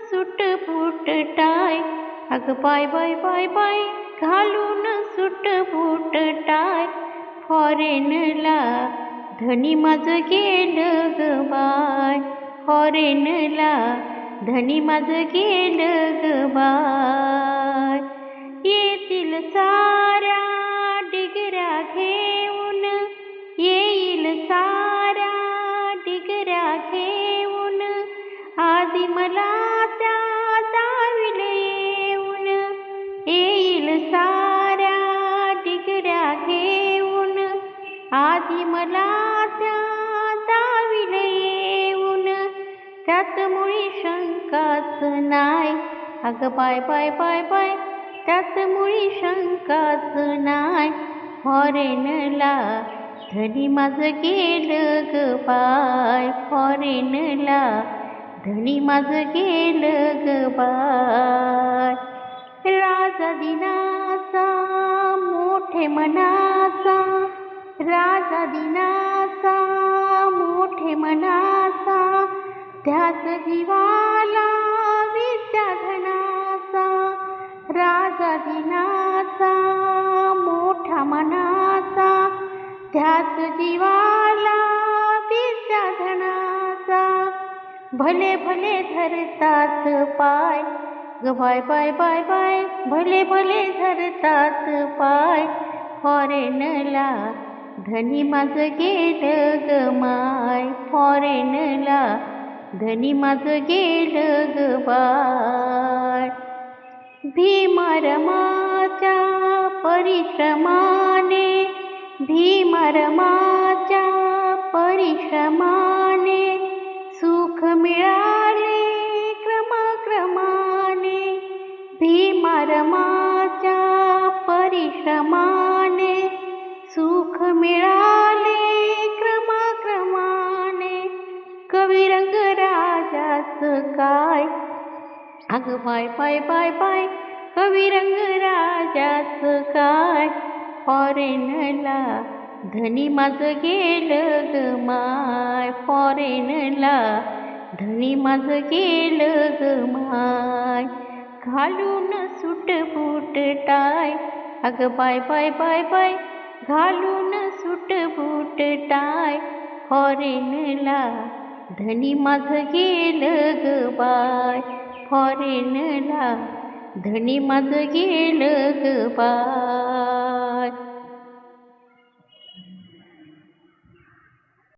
Suit boot tie. अग bye bye bye bye घालून suit boot tie. फॉरेनला धनी माझं गेलं ग बाय. फॉरेनला धनी माझं गेलं ग बाय. येतील साऱ्या डिगऱ्या घेऊन येईल साऱ्या डिगऱ्या घेऊन. आधी मला आधी मला त्या दाविल येऊन त्यात मुळी शंकाच नाय अग बाय बाय बाय बाय त्यात मुळी शंकाच नाय फॉरेनला धनी माझं गेलं ग बाय. फॉरेनला धनी माझं गेलं ग बाय. राजा दिनाचा मोठे मनाचा राजा दिनाचा मोठे मनाचा त्याच जीवाला विद्याधनाचा. राजा दिनाचा मोठा मनाचा त्याच जीवाला विद्याधनाचा. भले भले धरतात पाय ग बाय बाय बाय बाय भले भले धरतात पाय फॉरेनला धनी माझं गेलं ग माय. फॉरेनला धनी माझं गेलं ग बाय भीमरमाच्या परिश्रमाने भीमरमाच्या परिश्रमाने सुख मिळाले क्रमाक्रमाने. भीमरमाच्या परिश्रमाने कविरंग राजाच काय? अग बाय बाय बाय बाय कविरंग राजाच काय? फॉरेनला धनी माझं गेलं ग माय. फॉरेनला धनी माझं गेलं ग माय. घालून सुट बूट टाय. अग बाय बाय बाय बाय घालून सुट बूट टाय. फॉरेनला धनी माझं गेलं ग बाय फॉरेनला धनी माझं गेलं ग बाय